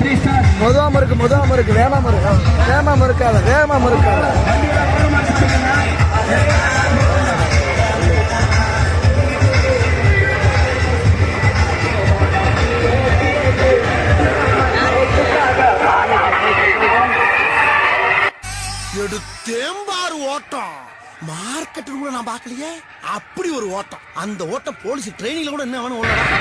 மொதவாம இருக்கு மொதவாம இருக்கு. வேமாம இருக்கு வேமாம இருக்காத வேமாம இருக்காத எடுத்தேம்பாரு ஓட்டம். மார்க்கெட் கூட நான் பார்க்கலையே? அப்படி ஒரு ஓட்டம். அந்த ஓட்டம் போலீஸ் ட்ரைனிங்ல கூட என்ன வேணும்? ஓடலாம்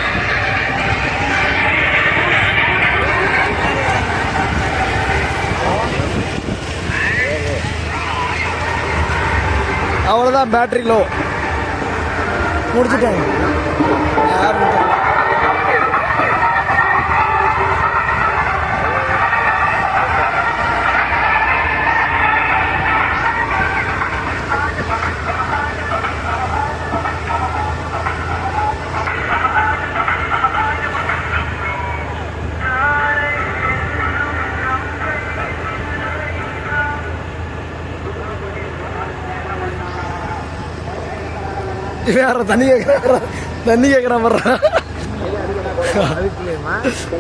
அவ்வளோதான் பேட்ரி லோ முடிச்சுட்டாங்க யாரும் வேற தண்ணி கேட்குற தண்ணி கேட்குற மாதிரி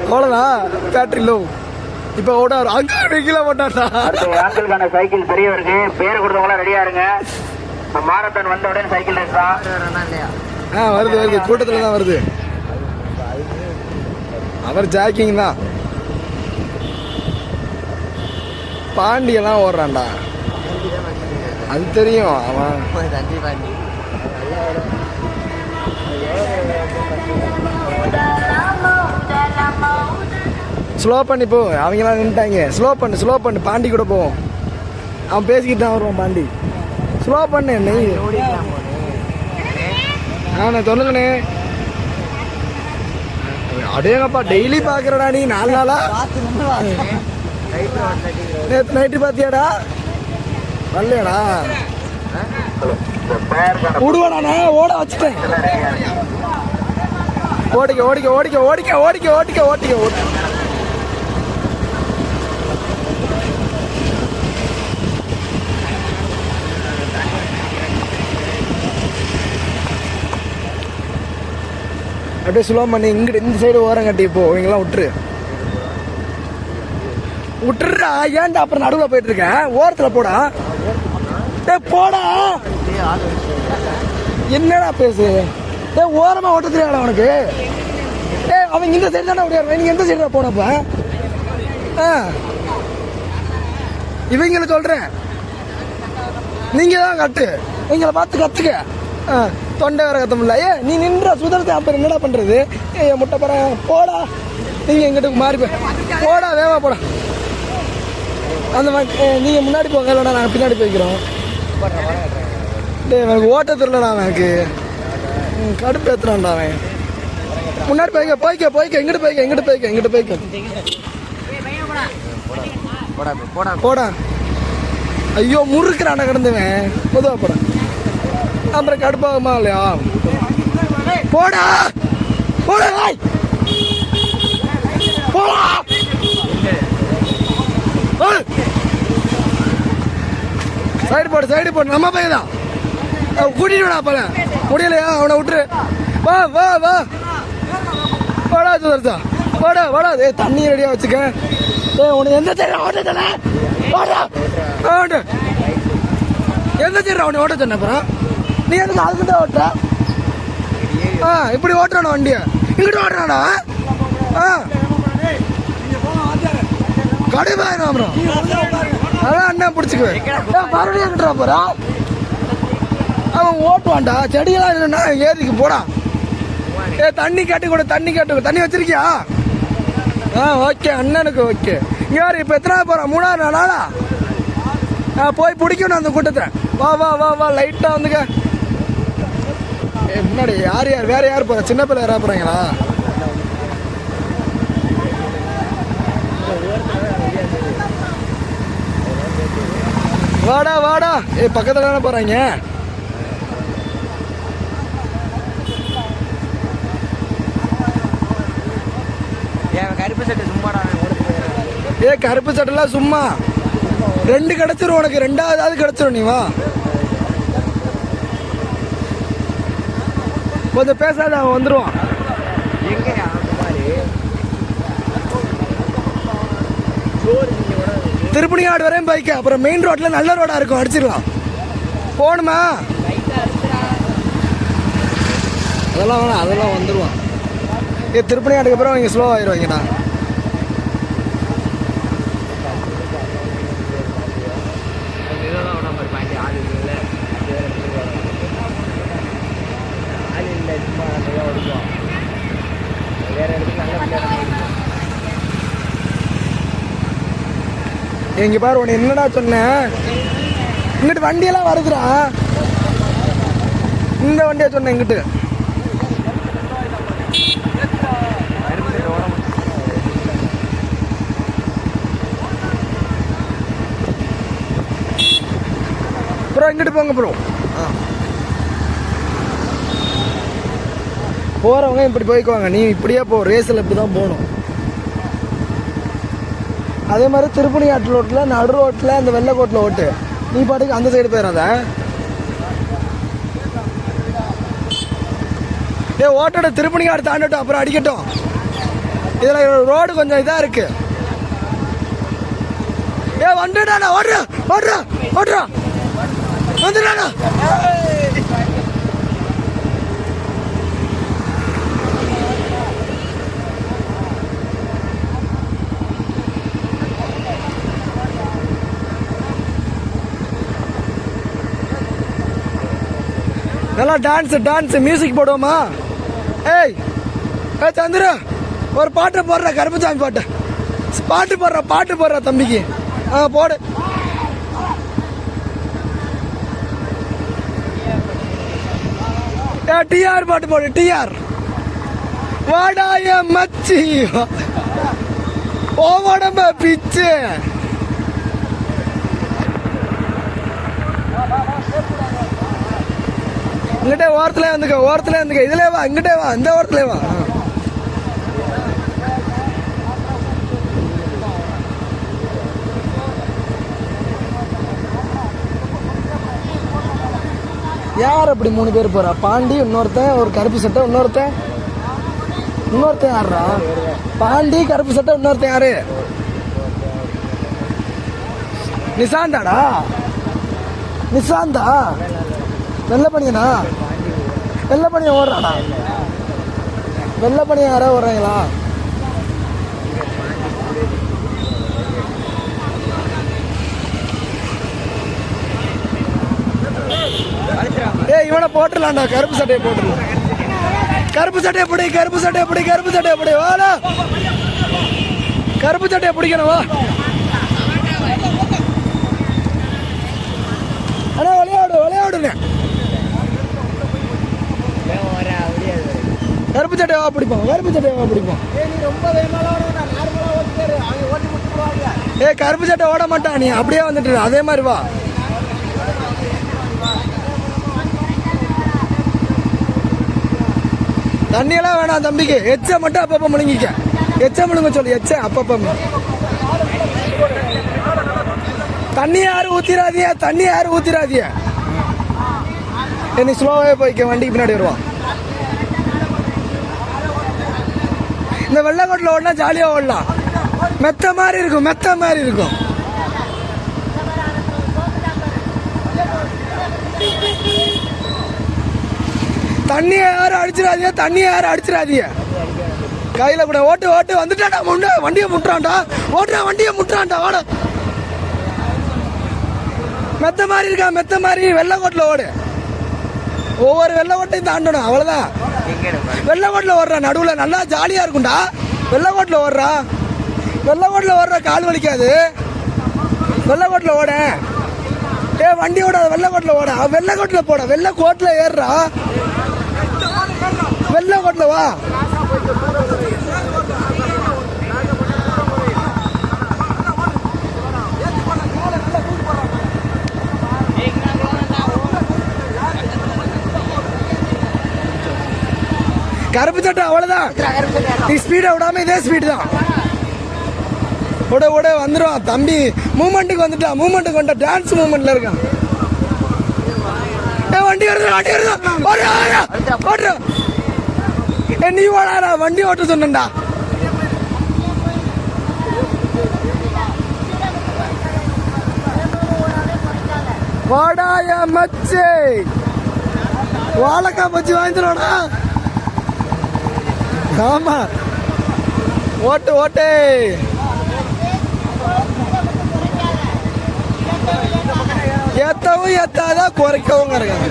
அவ்வளோதான் பேட்டரி லோ இப்போ ஓட அங்கே கீழே போட்டான்டா. அடுத்த சைக்கிள் பெரியவருக்கு. பேர் கொடுத்தவங்களாம் ரெடியா இருங்க. மாரத்தான் வந்த உடனே சைக்கிள் தான். ஆ வருது வருது. கூட்டத்தில் தான் வருது. அவர் ஜாக்கிங் தான். பாண்டியெல்லாம் ஓடுறான்டா. அது தெரியும். அவன் ஸ்லோ பண்ணி போ. அவங்களாம் நின்ட்டாங்க ஸ்லோ பண்ணு ஸ்லோ பண்ணு. பாண்டி கூட போவோம் அவன் பேசிக்கிட்டு தான் வருவான் பாண்டி. ஸ்லோ பண்ணு நீ ஆண்ணே சொல்லுங்கண்ணே அடேங்கப்பா டெய்லி பாக்குறடா நீ நாலு நாளா? நேற்று நைட்டு பாத்தியாடா? வரலையாடா? ஹலோ நான் ஓட வச்சுட்டேன். ஓடிக்க ஓடிக்க ஓடிக்க ஓடிக்க ஓடிக்க ஓடிக்க ஓடிக்க ஓடி அப்படியே சுலபம் பண்ணி இங்கிட்டு இந்த சைடு ஓரம் கட்டி இப்போ இவங்கெல்லாம் விட்டுரு. விட்டுறா ஏன்டா அப்புறம் நடுவில் போயிட்டு இருக்கேன் ஓரத்தில் போடா. டேய் போடா. என்னடா பேசு? டேய் ஓரமா ஓட்ட தெரியாடா உனக்கு. ஏ அவன் இந்த சைடு தானே ஓடியாரு நீங்க எந்த சைடு போனப்ப ஆ. இவங்கள சொல்றேன். நீங்க தான் கட்டு. இவங்கள பார்த்து கத்துக்க. ஆ, தொண்டை வேற கத்த முடியல. ஏ நீ நின்ற சுதரத்தை அப்புறம் என்னடா பண்றது? ஏ முட்டை பற போடா. நீங்க எங்கிட்ட மாறி போய் போடா வேவா போடா. அந்த மாதிரி நீங்கள் நீங்க முன்னாடி போங்க இல்லைடா நாங்கள் பின்னாடி போய்க்கிறோம். எனக்கு ஓட்ட தெரியலடா எனக்கு கடுப்பு ஏத்துறான்டா அவன். முன்னாடி போய்க்க போய்க்க போய்க்க எங்கிட்டு போய்க்க எங்கிட்டு போய்க்க எங்கிட்டு போய்க்க. போடா. ஐயோ முறுக்குறான கிடந்தவன். பொதுவாக போடா. அப்புறம் கடுப்பாகுமா இல்லையா? போடா. போடா போடா. சைடு போடு சைடு போடு. நம்ம பையன் தான். கூட்டிட்டு விடா அப்பல முடியலையா? அவனை விட்டுரு. வா வா வா. வாடா சுதர்சா. வாடா வாடா. ஏ தண்ணி ரெடியா வச்சுக்க. ஏ உனக்கு எந்த தெரியல ஓட்ட தானே வாடா. ஓட்டு. எந்த தெரியல அவனை ஓட்ட தானே அப்புறம்? நீ எதுக்கு அதுக்கு தான் ஓட்டுற? ஆ இப்படி ஓட்டுறான வண்டியை. இங்கிட்டு ஓட்டுறானா? ஆ. கடுமையான அப்புறம். அதான் அண்ணன் பிடிச்சிக்குவேன். மறுபடியும் எங்கிட்டா போறா. அவன் ஓட்டுவான்டா. செடியெல்லாம் இல்லைன்னா ஏரிக்கு போடா. ஏ தண்ணி கேட்டு கூட தண்ணி கேட்டு தண்ணி வச்சிருக்கியா? ஆ ஓகே அண்ணனுக்கு ஓகே. இங்க இப்போ எத்தனை போகிறான் மூணாவது நாளா? ஆ போய் பிடிக்கணும் அந்த கூட்டத்தை. வா வா வா வா லைட்டாக வந்துங்க முன்னாடி யார் யார் வேற யார் போறா? சின்ன பிள்ளை யாரா போறாங்களா? வாடா வாடா. ஏ பக்கத்துல தானே போறாங்க? கருப்பு சட்டை சும்மாடா ஏ கருப்பு சட்டைலாம் சும்மா. ரெண்டு கிடைச்சிரும் உனக்கு ரெண்டாவது கிடைச்சிரும் நீ வா. கொஞ்சம் பேசாத அவன் மாதிரி? திருப்பணியாடு வரையும் பைக்கு அப்புறம் மெயின் ரோட்ல நல்ல ரோடா இருக்கும் அடிச்சிடலாம். போகணுமா? அதெல்லாம் வேணாம் அதெல்லாம் வந்துடுவான் இது திருப்பணியாட்டுக்கு அப்புறம் இங்கே ஸ்லோ ஆயிடுவாங்கண்ணா இல்லை இடத்துக்கு இங்க பாரு உன்னை என்னடா சொன்னேன் இங்கிட்டு வண்டியெல்லாம் வருதுடா. இந்த வண்டியை சொன்னேன் இங்கிட்டு. ப்ரோ இங்கிட்டு போங்க ப்ரோ போகிறவங்க இப்படி போய்க்குவாங்க நீ இப்படியே போ ரேஸில் இப்படி தான் போகணும் அதே மாதிரி திருப்பணி ஆற்று ரோட்டில் நடு ரோட்டில் அந்த வெள்ளைக்கோட்டில் ஓட்டு நீ பாட்டுக்கு அந்த சைடு போயிடாத ஏ ஓட்டோட திருப்பணி ஆடு தாண்டட்டும் அப்புறம் அடிக்கட்டும் இதில் ரோடு கொஞ்சம் இதாக இருக்குது ஏ வந்துடா ஓடுறா ஓடுறா ஓடுறா வந்துடுறானா? நல்லா டான்ஸ் டான்ஸ் மியூசிக் போடுவோமா ஏய் ஏ சந்திர ஒரு பாட்டு போடுற கருப்பசாமி பாட்டு. பாட்டு போடுற பாட்டு போடுற தம்பிக்கு. ஆ போடு. டிஆர் பாட்டு போடு டிஆர் வாடாய மச்சி. ஓ உடம்ப பிச்சு. இங்கிட்டே ஓரத்துல வந்துக்க ஓரத்துல வந்துக்க. இதுல வா இங்கிட்டே வா இந்த ஓரத்துல வா. யார் அப்படி மூணு பேர் போகிறா பாண்டி இன்னொருத்தன் ஒரு கருப்பு சட்டை இன்னொருத்தன். இன்னொருத்தன் யாருடா பாண்டி கருப்பு சட்டை இன்னொருத்தன் யாரு? நிசாந்தாடா? நிசாந்தா? வெள்ளை பனியனா? வெள்ளை பணியன் ஓடுறாடா வெள்ளை பணியன் யாரோ ஓடுறாங்களா ஏய் இவனை போட்டுடலாம்டா கருப்பு சட்டையை போட்டுடலாம். கருப்பு சட்டையை பிடி கருப்பு சட்டையை பிடி கருப்பு சட்டையை பிடி வாடா கருப்பு சட்டையை பிடிக்கணும் வா. அண்ணா விளையாடு விளையாடுண்ணே கருப்பு சட்டையை வா பிடிப்போம். கருப்பு சட்டையை வா பிடிப்போம். ஏ கருப்பு சட்டை ஓட மாட்டான் நீ. அப்படியே வந்துட்டு அதே மாதிரி வா. தண்ணியெல்லாம் வேணாம் தம்பிக்கு. எச்ச மட்டும் அப்பப்போ முழுங்கிக்க. எச்ச முழுங்க சொல்லு எச்ச அப்பப்போ தண்ணி யாரும் ஊத்திராதிய தண்ணி யாரும் ஊத்திராதிய நீ ஸ்லோவாகவே போய்க்க வண்டிக்கு பின்னாடி வருவான். இந்த வெள்ளக்கோட்டில் ஓடினா ஜாலியாக ஓடலாம். மெத்த மாதிரி இருக்கும் மெத்த மாதிரி இருக்கும். தண்ணியை யாரும் அடிச்சிடாதீங்க தண்ணியை யாரும் அடிச்சிடாதீங்க. கையில் கூட ஓட்டு ஓட்டு வந்துட்டாடா முன்ன வண்டியை முட்டுறான்டா. ஓட்டுறா வண்டியை முட்டுறான்டா. ஓட மெத்த மாதிரி இருக்கா மெத்த மாதிரி? வெள்ளக்கோட்டில் ஓடு. ஒவ்வொரு வெள்ளக்கோட்டையும் தாண்டணும் அவ்வளோதான் வெள்ளக்கோட்டில் ஓடுறா நடுவில் நல்லா ஜாலியாக இருக்கும்டா. வெள்ளக்கோட்டில் ஓடுறா. வெள்ளக்கோட்டில் ஓடுற கால் வலிக்காது. வெள்ளக்கோட்டில் ஓட. ஏ வண்டி ஓடாத வெள்ளக்கோட்டில் ஓட. வெள்ளக்கோட்டில் போட. வெள்ளக்கோட்டில் ஏறுறா. வெள்ளக்கோட்டில் வா. கருப்பு சட்டை அவ்வளவுதான். நீ ஸ்பீடை விடாம இதே ஸ்பீடு தான். ஓட ஓட வந்துடும் தம்பி மூமெண்ட்டுக்கு வந்துட்டான் மூமெண்ட்டுக்கு வந்துட்டா. டான்ஸ் மூமெண்ட்ல இருக்கான். வண்டி வருது வண்டி வருது. ஓடுறா, ஓடுறா, நீ നീ வண்டி ஓட்ட ഓട്ടുന്നുണ്ടാ வாடாய மச்சே. வாழைக்காய் பச்சி வாங்கிடுவாடா ஆமா. ஓட்டு ஓட்டே. ஏத்தவும் ஏத்தாதான் குறைக்கவும் இருக்காங்க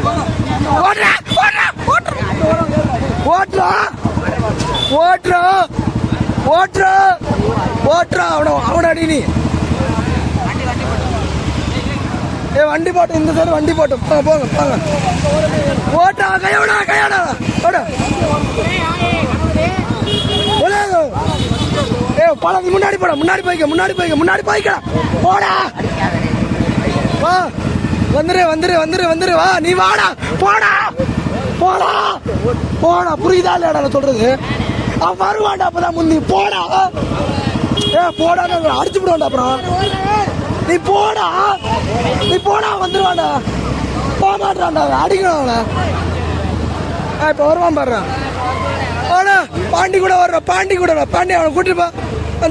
ஓட்டுறா. ஓட்டுறா. ஓட்டுறா. அவனோ அவன அடி நீ. ஏ வண்டி போட்டு இந்த சைடு வண்டி போட்டு. போங்க போங்க போங்க. ஓட்டா கையோடா கையோடா. ஓட. ஏ பழம் நீ முன்னாடி போட முன்னாடி போய்க்க முன்னாடி போய்க்க முன்னாடி போய்க்கடா போடா. வா. வந்துரு வந்துரு வந்துரு வந்துரு. வா நீ வாடா. போடா. போடா. போடா. புரியுதா இல்லையாடா நான் சொல்றது? அவன் வருவான்டா அப்பதான் முந்தி. போடா. ஏ போடா அடிச்சு விடுவான்டா அப்புறம். நீ போடா. நீ போடா வந்துருவான்டா. போக மாட்டான்டா அடிக்கணும் அவனை. இப்போ வருவான் பாடுறான் ஆனா பாண்டி கூட வர்ற. பாண்டி கூட பாண்டி அவனை கூட்டிப்பா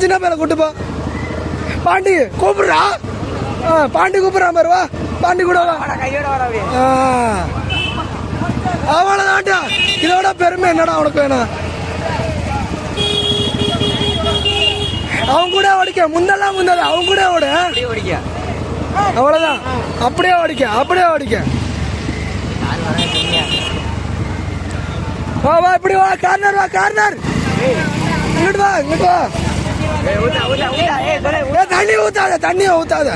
சின்ன பையனை கூட்டுப்பா பாண்டி கூப்பிடுறா. பாண்டி கூப்பிடுறான் பாரு வா. பாண்டி கூட வா. அவ்வளவுதான்டா இதோட பெருமை என்னடா உனக்கு வேணும்? அவன் கூட ஓடிக்க. முந்தெல்லாம் முந்தாது. அவன் கூட ஓடு. ஆ? அப்படியே ஓடிக்க. அப்படியே ஓடிக்க. வா வா இப்படி வா. கார்னர் வா கார்னர். இங்கிட்டு வா இங்கிட்டு வா. தண்ணி ஊத்தாத தண்ணி ஊத்தாத.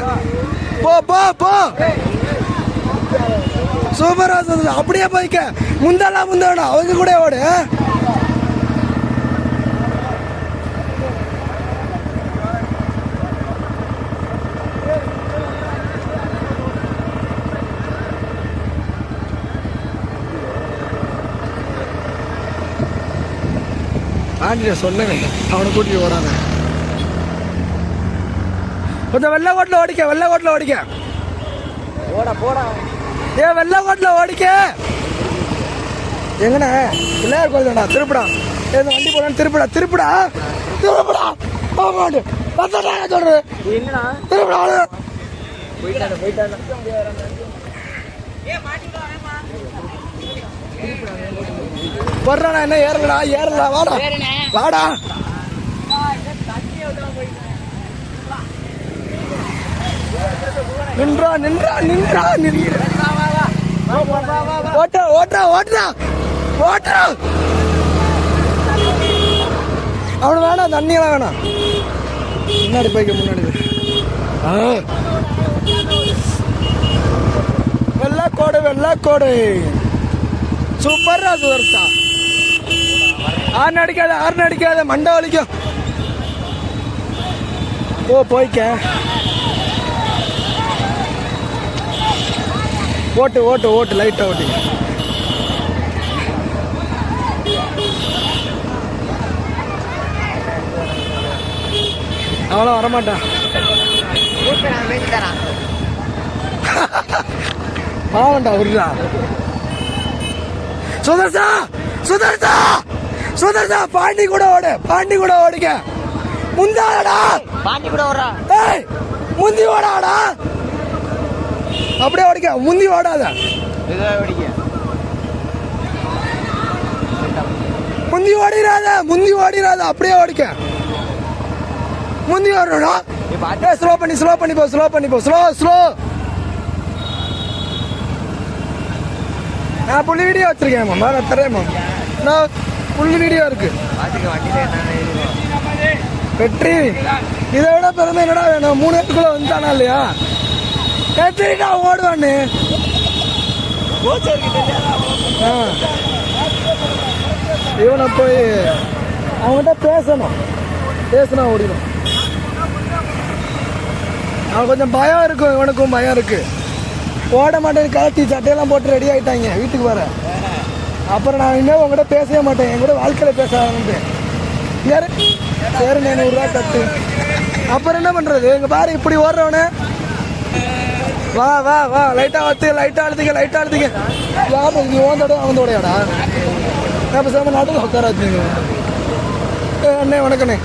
போ போ போ. சூப்பரா அப்படியே போய்க்க. முந்தெல்லாம் முந்தோட அவங்க கூட ஓடு. ஆ? ஆண்டிட்ட சொன்னேன் அவனை கூட்டிட்டு ஓடாத கொஞ்சம் வெள்ளை கோட்டில் ஓடிக்க வெள்ளை கோட்டில் ஓடிக்க. போடா போடா. ஏ வெள்ளை கோட்டில் ஓடிக்க. எங்கண்ணே? பிள்ளையார் கோயில் தான்டா. திருப்படா. ஏ இந்த வண்டி போடான்னு திருப்படா திருப்படா. திருப்படா. ஆமாண்டு பத்தடா சொல்றது. திருப்படா போயிட்டாங்க போயிட்டாங்க வர்றானா என்ன ஏறலடா ஏறலடா வாடா. வாடா. நின்றா நின்றா நின்றா ஓட்ட ஓட்டா ஓட்டுறா ஓட்டுறா. அவனு வேணாம் தண்ணியெல்லாம் வேணாம். முன்னாடி போய்க்க. முன்னாடி. வெள்ளைக்கோடு வெள்ளைக்கோடு சூப்பரா சுதர்சா ஆறு அடிக்காத ஆறு அடிக்காத மண்டை வலிக்கும் ஓ போய்க்க. ஓட்டு ஓட்டு ஓட்டு லைட்டா ஓட்டு அவனும் வரமாட்டான் பாவண்டா உருடா சுதர்சா! சுதர்சா! சுதர்சா பாண்டி கூட ஓடு பாண்டி கூட ஓடிக்க முந்தாடா பாண்டி கூட வர்றா ஏய் முந்தி ஓடாடா. அப்படியே ஓடிக்க முந்தி ஓடாத. முந்தி ஓடிராத முந்தி ஓடிராத அப்படியே ஓடிக்க. முந்தி ஏய் ஸ்லோ பண்ணி ஸ்லோ பண்ணி போ ஸ்லோ பண்ணி போ ஸ்லோ ஸ்லோ நான் புள்ளி வீடியோ வச்சிருக்கேன் மாமா. நான் தரேன் மாமா. நான் புள்ளி வீடியோ இருக்கு. வெற்றி. இதை விட பெருமை என்னடா வேணும்? மூணு இடத்துக்குள்ள வந்துட்டானா இல்லையா? கத்திரிக்கா ஓடுவான்னு. ஆ. இவனை போய் அவன்கிட்ட பேசணும். பேசினா ஓடிடும். அவன் கொஞ்சம் பயம் இருக்கும் இவனுக்கும் பயம் இருக்குது ஓட மாட்டேன் கலட்டி சட்டையெல்லாம் போட்டு ரெடி ஆகிட்டாங்க வீட்டுக்கு வர. அப்புறம் நான் இனிமேல் உங்ககிட்ட பேசவே மாட்டேன். என் கூட வாழ்க்கையில் பேச ஆரம்பிப்பேன் யாரு சரி நூறுரூவா கட்டு. அப்புறம் என்ன பண்ணுறது எங்கள் பாரு இப்படி ஓடுறவனே. வா வா வா. லைட்டாக வத்து லைட்டாக அழுத்திக்க லைட்டாக அழுத்திக்க லாபம் நீ ஓந்தோட அவந்தோடையாடா நான் பேசாம நாட்டில் உட்கார வச்சுங்க அண்ணே வணக்கண்ணே.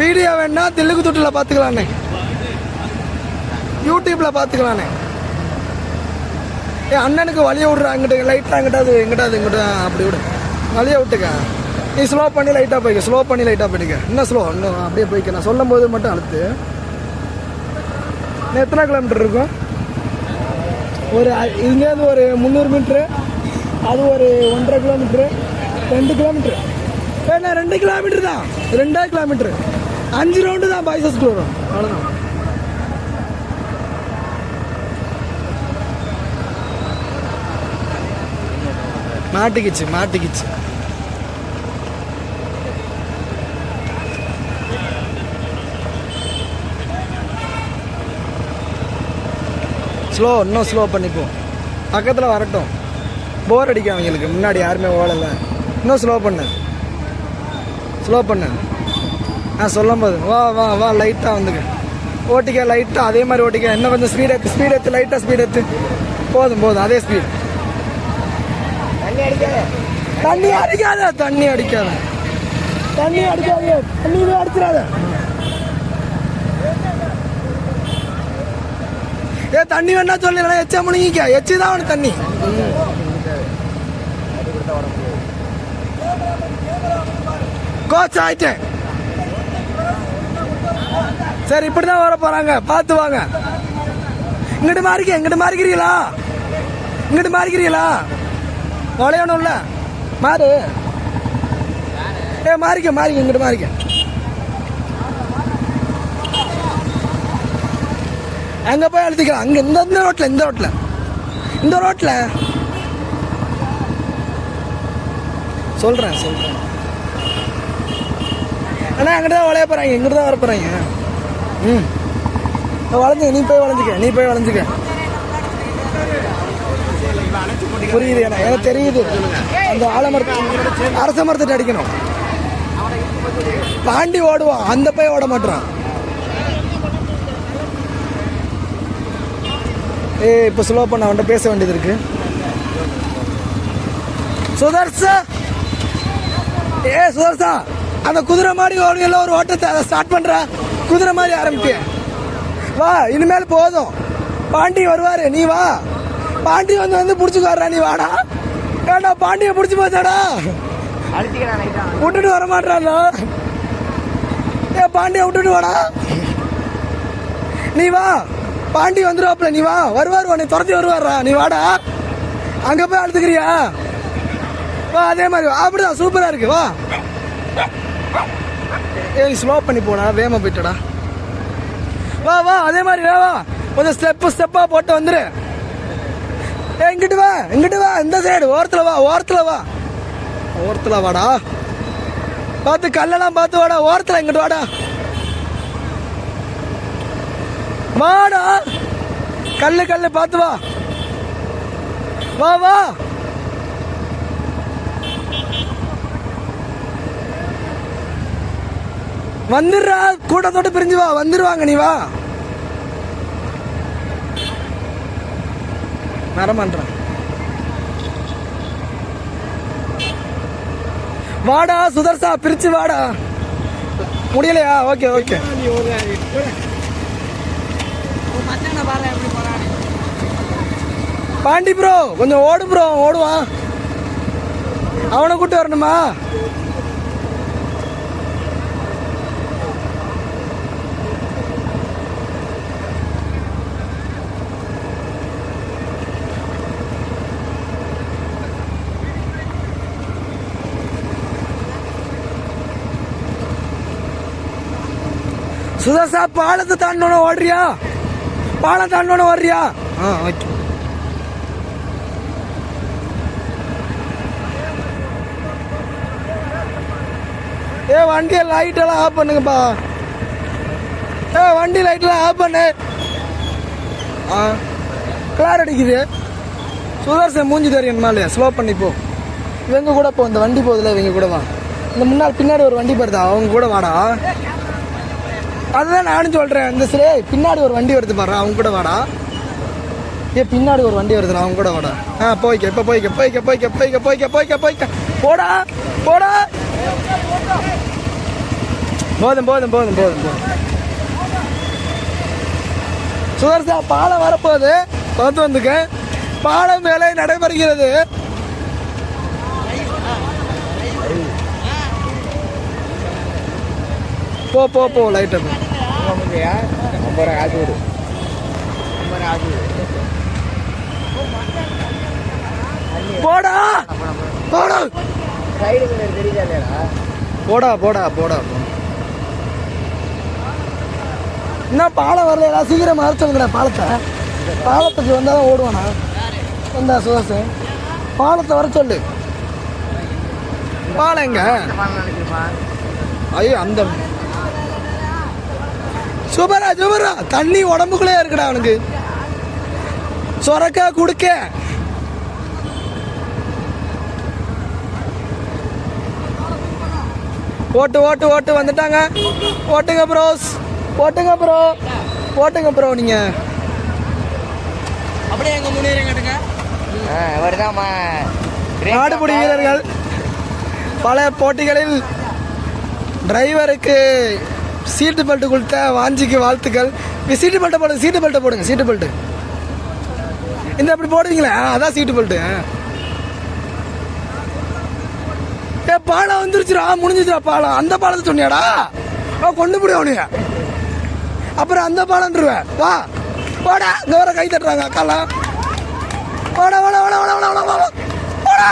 வீடியோ வேணா தில்லுக்கு தொட்டில் பார்த்துக்கலாண்ணே யூடியூப்பில் பார்த்துக்கலாண்ணே ஏ அண்ணனுக்கு வழியை விட்றா அங்கிட்ட லைட்டாக அங்கிட்டாது எங்கிட்டாது எங்கிட்ட அப்படி விடு. வழியை விட்டுக்க. நீ ஸ்லோ பண்ணி லைட்டாக போய்க்க ஸ்லோ பண்ணி லைட்டாக போய்க்க. இன்னும் ஸ்லோ இன்னும் அப்படியே போய்க்க. நான் சொல்லும் போது மட்டும் அழுத்து. எத்தனை கிலோமீட்டர் இருக்கும்? ஒரு இங்கேருந்து ஒரு முந்நூறு மீட்ரு அது ஒரு ஒன்றரை கிலோமீட்ரு ரெண்டு கிலோமீட்ரு ஏன்னா ரெண்டு கிலோமீட்டர் தான். ரெண்டே கிலோமீட்ரு அஞ்சு ரவுண்டு தான் பைசஸ்க்கு வரும். அவ்வளோதான் மாட்டிக்கிச்சு மாட்டிக்கிச்சு. ஸ்லோ இன்னும் ஸ்லோ பண்ணிப்போம் பக்கத்தில் வரட்டும். போர் அடிக்கும் அவங்களுக்கு. முன்னாடி யாருமே ஓடலை. இன்னும் ஸ்லோ பண்ணு. ஸ்லோ பண்ணு. ஆ சொல்லும் போது வா வா வா லைட்டாக வந்துக்க ஓட்டிக்க லைட்டாக அதே மாதிரி ஓட்டிக்க. இன்னும் கொஞ்சம் ஸ்பீட் எடுத்து ஸ்பீட் எடுத்து லைட்டாக ஸ்பீட் எடுத்து போதும் போதும் அதே ஸ்பீட் தண்ணி அடிக்காத தண்ணி அடிக்காத. தண்ணி அடிக்காத தண்ணி தண்ணி அடிச்சிடாத. ஏ தண்ணி வேணா சொல்லி எச்சா முழுங்கிக்க. எச்சி தான் அவனுக்கு தண்ணி. கோச் ஆயிட்டேன். சரி இப்படிதான் வர போறாங்க. பார்த்து வாங்க. இங்கிட்டு மாறிக்க இங்கிட்டு மாறிக்கிறீங்களா? இங்கிட்டு மாறிக்கிறீங்களா? நுழையணும்ல மாறு. ஏ மாறிக்க மாறிக்க இங்கிட்டு மாறிக்க. அங்க போய் அழுத்திக்கலாம். அங்க இந்த இந்த ரோட்ல இந்த ரோட்ல இந்த ரோட்ல சொல்றேன் சொல்றேன். ஆனால் அங்கிட்டு தான் வளைய போறாங்க. இங்கிட்டு தான் வர போறாங்க. ம். வளைஞ்சு நீ போய் வளைஞ்சுக்க நீ போய் வளைஞ்சிக்க. புரியுது எனக்கு எனக்கு தெரியுது. அந்த ஆலமரத்து அரச மரத்திட்ட அடிக்கணும். பாண்டி ஓடுவான். அந்த பையன் ஓட மாட்டான் ஏய் இப்போ ஸ்லோ பண்ண அவன்கிட்ட பேச வேண்டியது இருக்கு. சுதர்சா! ஏ சுதர்சா! அந்த குதிரை மாதிரி ஓடுங்கல்ல ஒரு ஓட்டத்தை அதை ஸ்டார்ட் பண்ற. குதிரை மாதிரி ஆரம்பிக்க. வா இனிமேல் போதும். பாண்டி வருவாரு நீ வா. பாண்டி வந்து வந்து பிடிச்சிக்கு நீ வாடா. ஏண்டா பாண்டிய புடிச்சு போச்சாடா? விட்டுட்டு வர மாட்டானா ஏ பாண்டிய விட்டுட்டு வாடா. நீ வா. பாண்டி வந்துருவாப்ல நீ வா. வருவார் உன்னை துரத்தி வருவாரா நீ வாடா. அங்க போய் அழுத்துக்கிறியா வா அதே மாதிரி வா. அப்படிதான் சூப்பரா இருக்கு. வா. ஏய் ஸ்லோ பண்ணி போடா. வேகமா போயிட்டடா. வா வா அதே மாதிரி வா வா. கொஞ்சம் ஸ்டெப்பு ஸ்டெப்பாக போட்டு வந்துரு. ஏ இங்கிட்டு வா இங்கிட்டு வா இந்த சைடு ஓரத்தில் வா ஓரத்தில் வா. ஓரத்தில் வாடா. பார்த்து கல்லெல்லாம் பார்த்து வாடா ஓரத்தில் இங்கிட்டு வாடா. வாடா. கல் கல் பார்த்து வா. வா வா. வந்துடுறா கூட்டத்தோட பிரிஞ்சு வா வந்துடுவாங்க நீ வா. வரமாட்டேன் வாடா சுதர்சா பிரிச்சு வாடா. முடியலையா? Okay okay. பாண்டி ப்ரோ கொஞ்சம் ஓடு ப்ரோ ஓடுவான். அவனை கூட்டு வரணுமா? சுதர்சா பாலத்தை தாண்டோன்னு ஓடுறியா? பாலம் தாண்டோன்னு ஓடுறியா? ஆ ஓகே. ஏ வண்டியை லைட் எல்லாம் ஆஃப் பண்ணுங்கப்பா. ஏ வண்டி லைட்லாம் ஆஃப் பண்ணு. ஆ கிளார் அடிக்குது. சுதர்சன் மூஞ்சி தெரியும் மேலே. ஸ்லோ பண்ணி போ. இவங்க கூட போ இந்த வண்டி போகுதுல இவங்க கூட வா. இந்த முன்னாடி பின்னாடி ஒரு வண்டி வருதா அவங்க கூட வாடா. அதுதான் நானும் சொல்கிறேன் இந்த சிலே பின்னாடி ஒரு வண்டி வருது பாரு அவங்க கூட வாடா. ஏ பின்னாடி ஒரு வண்டி வருதுடா அவங்க கூட வாடா. ஆ போய்க்க இப்போ போய்க்க போய்க்க போய்க்க போய்க்க போய்க்க போய்க்க போய்க்க. போடா போடா. போதும் போதும் போதும் போதும் போதும். சுதர்சா பாலம் வரப்போகுது. பார்த்து வந்துக்க. பாலம் வேலை நடைபெறுகிறது. போ போ போ லைட்டா போ. முடியா ஐம்பது ரூபா காசு விடு ஐம்பது ரூபா காசு விடு போடா! போடா! சைடு மிரர் தெரியுதா போடா போடா போடா. போ. என்ன பாலம் வரலையா சீக்கிரம் வர சொல்லுங்கடா பாலத்தை. பாலத்துக்கு வந்தால் தான் ஓடுவானா? வந்தா சுதாசு பாலத்தை வர சொல்லு. பாலம் எங்க? ஐயோ அந்த சூப்பரா சூப்பரா தண்ணி உடம்புக்குள்ளே இருக்குடா அவனுக்கு. சொரக்கா குடுக்க. ஓட்டு ஓட்டு ஓட்டு வந்துட்டாங்க. ஓட்டுங்க ப்ரோஸ் ஓட்டுங்க ப்ரோ ஓட்டுங்க ப்ரோ நீங்க. அப்படியே எங்க முன்னேறங்க தான் நாடுபிடி வீரர்கள் பல போட்டிகளில் டிரைவருக்கு சீட்டு பெல்ட் கொடுத்த வாஞ்சிக்கு வாழ்த்துக்கள். சீட்டு பெல்ட்டை போடுங்க சீட்டு பெல்ட்டை போடுங்க சீட்டு பெல்ட்டு. இந்த அப்படி போடுவீங்களே? அதான் சீட்டு பெல்ட்டு. ஏ பாலம் வந்துருச்சுடா முடிஞ்சிச்சுடா பாலம். அந்த பாலத்தை சொன்னியாடா? கொண்டு போடு அவனுங்க அப்புறம் அந்த பாலன்றுவேன் வா. வாடா. இந்த வர கை தட்டுறாங்க அக்காலாம் வாடா வாடா வாடா வாடா வாடா வாடா வாடா. வாடா.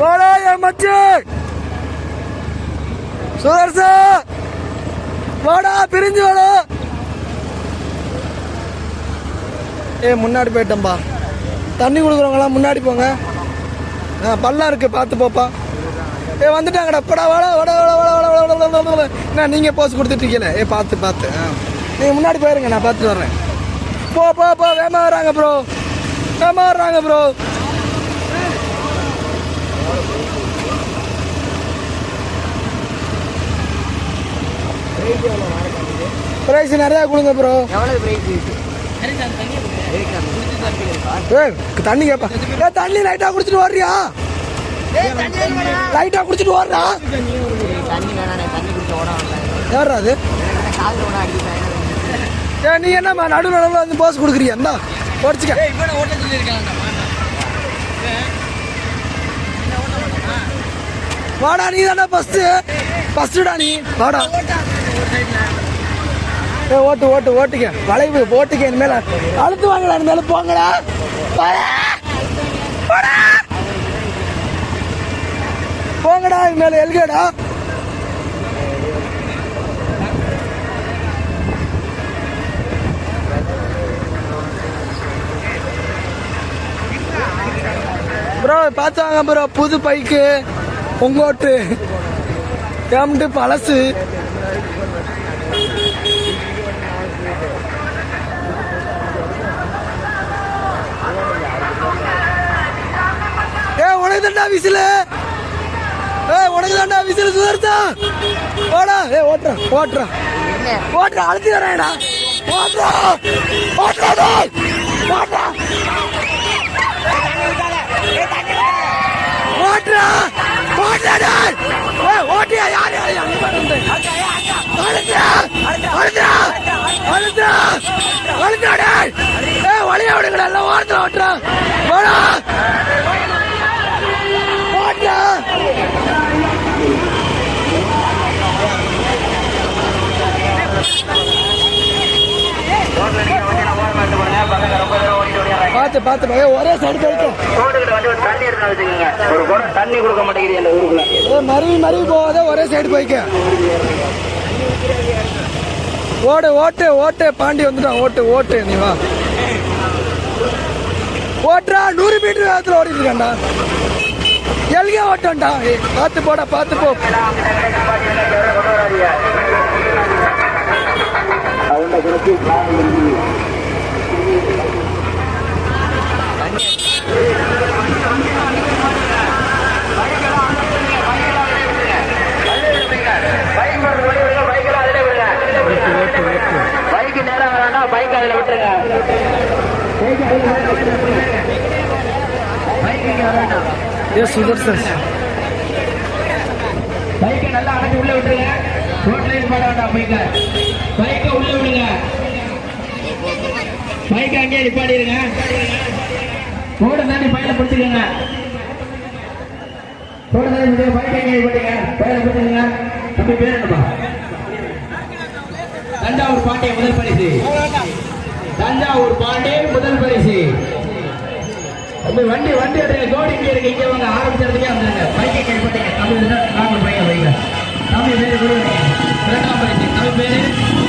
வாடா என் மச்சி சுதர்சன்! வாடா பிரிஞ்சு வாடா. ஏ முன்னாடி போயிட்டேன்பா. தண்ணி கொடுக்குறவங்களாம் முன்னாடி போங்க. ஆ பல்லாக இருக்குது பார்த்து போப்பா. ஏ வந்துட்டாங்கடா. படா வாடா வாடா வாடா வாடா வாடா வாடா வாடா நான் நீங்கள் போஸ் கொடுத்துட்ருக்கீங்களே ஏ பார்த்து பார்த்து. ஆ. நீங்கள் முன்னாடி போயிருங்க நான் பார்த்துட்டு வர்றேன். போ போ போ. வேமா வராங்க ப்ரோ வேமா வர்றாங்க ப்ரோ ப்ரைஸ் நிறையா கொடுங்க ப்ரோ எவ்வளவு பிரைஸ் ஏய் தண்ணி கேப்பா. ஏ தண்ணி லைட்டா குடிச்சிட்டு வர்றியா லைட்டா குடிச்சிட்டு வர்றா தண்ணி வேணாண்ணே தண்ணி குடிச்ச ஓட யாரா அது? ஏ நீ என்னம்மா நடு நடுவில் வந்து போஸ் கொடுக்குறியா? இந்தா உடச்சிக்க வாடா. நீ தானே ஃபஸ்ட்டு ஃபஸ்ட்டுடா நீ. வாடா. ஏ ஓட்டு ஓட்டு ஓட்டுக்க வளைவு ஓட்டுக்க இனிமேல. அழுத்து வாங்கடா இனிமேல. போங்கடா. போங்கடா இனிமேல. எல்கேடா. ப்ரோ பார்த்து வாங்க ப்ரோ. புது பைக்கு பொங்கோட்டு கேம்ட்டு எம்டு பழசு ஏ உனக்கு தாண்டா விசிலு. ஏ உனக்கு தாண்டா விசிலு சுதர்த்தா ஓடா ஏ ஓட்டுறா ஓட்டுறா. ஓட்டுறா அழுத்தி வரேன்டா. ஓட்டுறா. ஓட்டுறா டேய். ஓட்டுறா. ஓட்டுறா. ஓட்டுறா டேய். ஏய், ஓட்டியா யார் யார் யார்? அழுத்துறா. அழுத்துறா. அழுத்துறா. அழுத்துறா டேய். ஏய் வழியா விடுங்கடா. எல்லாம் ஓரத்துல ஓட்டுறா. போடா பார்த்து பார்த்து ஒரே சடுத்து அடிக்கும் தண்ணி கொடுக்க மாட்டேங்குது மறுவி மறுவி போகாத ஒரே சைடு போய்க்க. ஓடு ஓட்டு ஓட்டு. பாண்டி வந்துட்டான். ஓட்டு ஓட்டு நீ வா. ஓட்டுறா நூறு மீட்டர் வேகத்தில் ஓடிட்டு இருக்கேன்டா. எல்கே ஓட்டம்டா பார்த்து போடா பார்த்து போ பைக்கு நேரம் வேணா பைக் அதில் விட்டுருங்க பைக்கு வேண்டாம் ஏ சுதர்சன். பைக்கை நல்லா அடைச்சு உள்ள விட்டுருங்க. ரோட்ல போட வேண்டாம் பைக்கை. பைக்கை உள்ள விடுங்க. பைக் அங்கேயே நிப்பாடிடுங்க ரோடு தாண்டி பையில பிடிச்சிக்கோங்க. ரோடு தாண்டி முடியாது பைக் அங்கேயே நிப்பாட்டிங்க பையில பிடிச்சிக்கோங்க. தம்பி பேர் என்னப்பா? தஞ்சாவூர் பாண்டிய முதல் பரிசு. தஞ்சாவூர் பாண்டிய முதல் பரிசு. வண்டி வண்டி எடுங்க ஜோடி இங்கே இருக்கு. இங்கே வாங்க. ஆரம்பிச்சதுக்கே வந்துருங்க. பைக்கை கைப்பட்டீங்க தமிழ் தான். நாங்கள் பையன் வைங்க தமிழ் பேர் தமிழ் பேர்